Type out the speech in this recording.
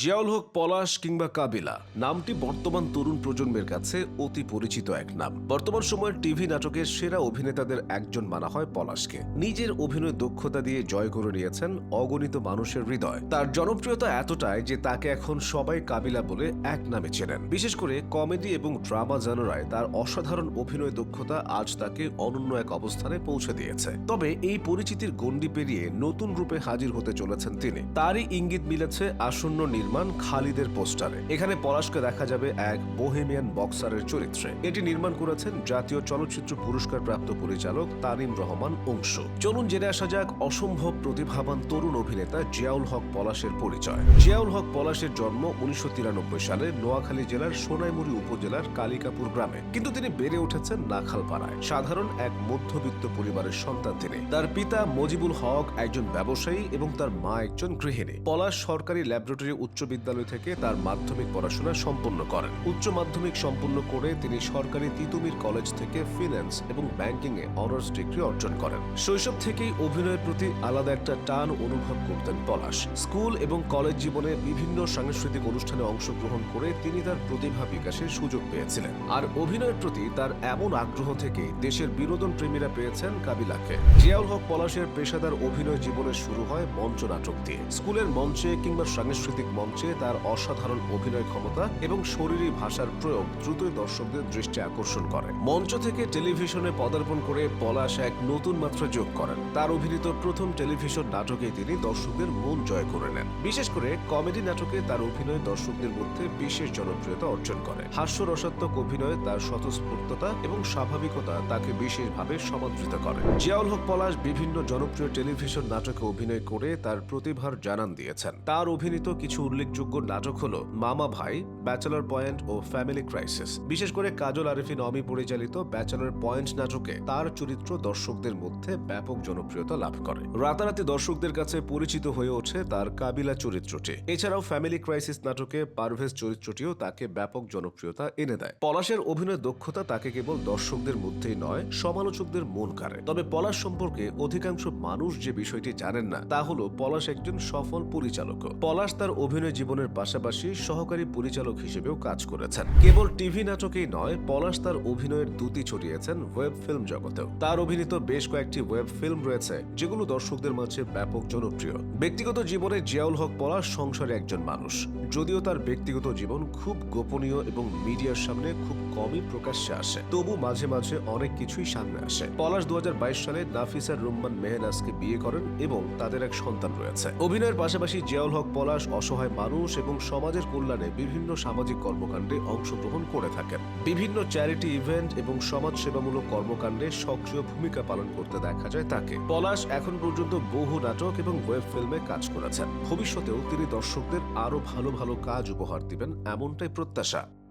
জিয়াউল হক, পলাশ কিংবা কাবিলা, নামটি বর্তমান তরুণ প্রজন্মের কাছে অতি পরিচিত এক নাম। বর্তমান সময়ের টিভি নাটকের সেরা অভিনেতাদের একজন মানা হয় পলাশকে। নিজের অভিনয় দক্ষতা দিয়ে জয় করে নিয়েছেন অগণিত মানুষের হৃদয়। তার জনপ্রিয়তা এতটাই যে তাকে এখন সবাই কাবিলা বলে এক নামে চেনেন। বিশেষ করে কমেডি এবং ড্রামা জানোরায় তার অসাধারণ অভিনয় দক্ষতা আজ তাকে অনন্য এক অবস্থানে পৌঁছে দিয়েছে। তবে এই পরিচিতির গণ্ডি পেরিয়ে নতুন রূপে হাজির হতে চলেছেন তিনি। তারই ইঙ্গিত মিলেছে আসন্ন নির্মাণ খালিদের পোস্টারে। এখানে পলাশকে দেখা যাবে এক বোহেমিয়ান বক্সারের চরিত্রে। এটি নির্মাণ করেছেন জাতীয় চলচ্চিত্র পুরস্কার প্রাপ্ত পরিচালক তারিম রহমান অংশ। চলুন জেনে আসা যাক অসম্ভব প্রতিভাবান তরুণ অভিনেতা জিয়াউল হক পলাশের পরিচয়। জিয়াউল হক পলাশের জন্ম উনিশশো তিরানব্বই সালে নোয়াখালী জেলার সোনাইমুড়ি উপজেলার কালিকাপুর গ্রামে। কিন্তু তিনি বেড়ে উঠেছেন নাখালপাড়ায়। সাধারণ এক মধ্যবিত্ত পরিবারের সন্তান তিনি। তার পিতা মজিবুল হক একজন ব্যবসায়ী এবং তার মা একজন গৃহিণী। পলাশ সরকারি ল্যাবরেটরি উচ্চ বিদ্যালয় থেকে তার মাধ্যমিক পড়াশোনা সম্পন্ন করেন। উচ্চ মাধ্যমিক সম্পন্ন করে তিনি সরকারি তিতুমির কলেজ থেকে ফিন্যান্স এবং ব্যাংকিং এ অনার্স ডিগ্রি অর্জন করেন। শৈশব থেকেই অভিনয়ের প্রতি আলাদা একটা টান অনুভব করতেন পলাশ। স্কুল এবং কলেজ জীবনে বিভিন্ন সাংস্কৃতিক অনুষ্ঠানে অংশগ্রহণ করে তিনি তার প্রতিভা বিকাশের সুযোগ পেয়েছিলেন। আর অভিনয়ের প্রতি তার এমন আগ্রহ থেকে দেশের বিনোদন প্রেমীরা পেয়েছেন কাবিলাকে জিয়াউল হক পলাশের পেশাদার অভিনয় জীবনের শুরু হয় মঞ্চ নাটক দিয়ে। স্কুলের মঞ্চে কিংবা সাংস্কৃতিক মঞ্চে তার অসাধারণ অভিনয় ক্ষমতা এবং শরীরী ভাষার প্রয়োগ দ্রুতই দর্শকদের দৃষ্টি আকর্ষণ করে। মঞ্চ থেকে টেলিভিশনে পদার্পণ করে পলাশ এক নতুন মাত্রা যোগ করেন। তার অভিনীত প্রথম টেলিভিশন নাটকে তিনি দর্শকদের মন জয় করে নেন। বিশেষ করে কমেডি নাটকে তার অভিনয় দর্শকদের মধ্যে বিশেষ জনপ্রিয়তা অর্জন করে। হাস্যরসাত্মক অভিনয়ে তার স্বতঃস্ফূর্ততা এবং স্বাভাবিকতা তাকে বিশেষভাবে সমাদৃত করে। জিয়াউল হক পলাশ বিভিন্ন জনপ্রিয় টেলিভিশন নাটকে অভিনয় করে তার প্রতিভার জানান দিয়েছেন। তার অভিনীত কিছু উল্লেখযোগ্য নাটক হল মামা ভাই, ব্যাচেলর পয়েন্ট ও ফ্যামিলি ক্রাইসিস। বিশেষ করে কাজল আরিফিন অমি পরিচালিত ব্যাচেলর পয়েন্ট নাটকে তার চরিত্র দর্শকদের মধ্যে ব্যাপক জনপ্রিয়তা লাভ করে। রাতারাতি দর্শকদের কাছে পরিচিত হয়ে ওঠে তার কাবিলা চরিত্রটি। এছাড়াও ফ্যামিলি ক্রাইসিস নাটকে পারভেজ চরিত্রটিও তাকে ব্যাপক জনপ্রিয়তা এনে দেয়। পলাশের অভিনয় দক্ষতা তাকে কেবল দর্শকদের মধ্যেই নয়, সমালোচকদের মন কাড়ে। তবে পলাশ সম্পর্কে অধিকাংশ মানুষ যে বিষয়টি জানেন না, তা হলো পলাশ একজন সফল পরিচালক। পলাশ তার অভিনয় জীবনের পাশাপাশি সহকারী পরিচালক হিসেবেও কাজ করেছেন। কেবল টিভি নাটকেই নয়, পলাশ তার অভিনয়ের দ্যুতি ছড়িয়েছেন ওয়েব ফিল্ম জগতেও। তার অভিনীত বেশ কয়েকটি ওয়েব ফিল্ম রয়েছে, যেগুলো দর্শকদের মাঝে ব্যাপক জনপ্রিয়। ব্যক্তিগত জীবনে জিয়াউল হক পলাশ সংসারে একজন মানুষ। যদিও তার ব্যক্তিগত জীবন খুব গোপনীয় এবং মিডিয়ার সামনে খুব কমই প্রকাশ্যে আসে, তবু মাঝে মাঝে অনেক কিছুই সামনে আসে। পলাশ দু হাজার বাইশ সালে নাফিসার রুম্মান মেহনাজকে বিয়ে করেন এবং তাদের এক সন্তান রয়েছে। অভিনয়ের পাশাপাশি জিয়াউল হক পলাশ অসহায় মানুষ এবং সমাজের কল্যাণে বিভিন্ন সামাজিক কর্মকাণ্ডে অংশগ্রহণ করে থাকেন। বিভিন্ন চ্যারিটি ইভেন্ট এবং সমাজ সেবামূলক কর্মকাণ্ডে সক্রিয় ভূমিকা পালন করতে দেখা যায় তাকে। পলাশ এখন পর্যন্ত বহু নাটক এবং ওয়েব ফিল্মে কাজ করেছেন। ভবিষ্যতেও তিনি দর্শকদের আরও ভালো ভালো কাজ উপহার দিবেন, এমনটাই প্রত্যাশা।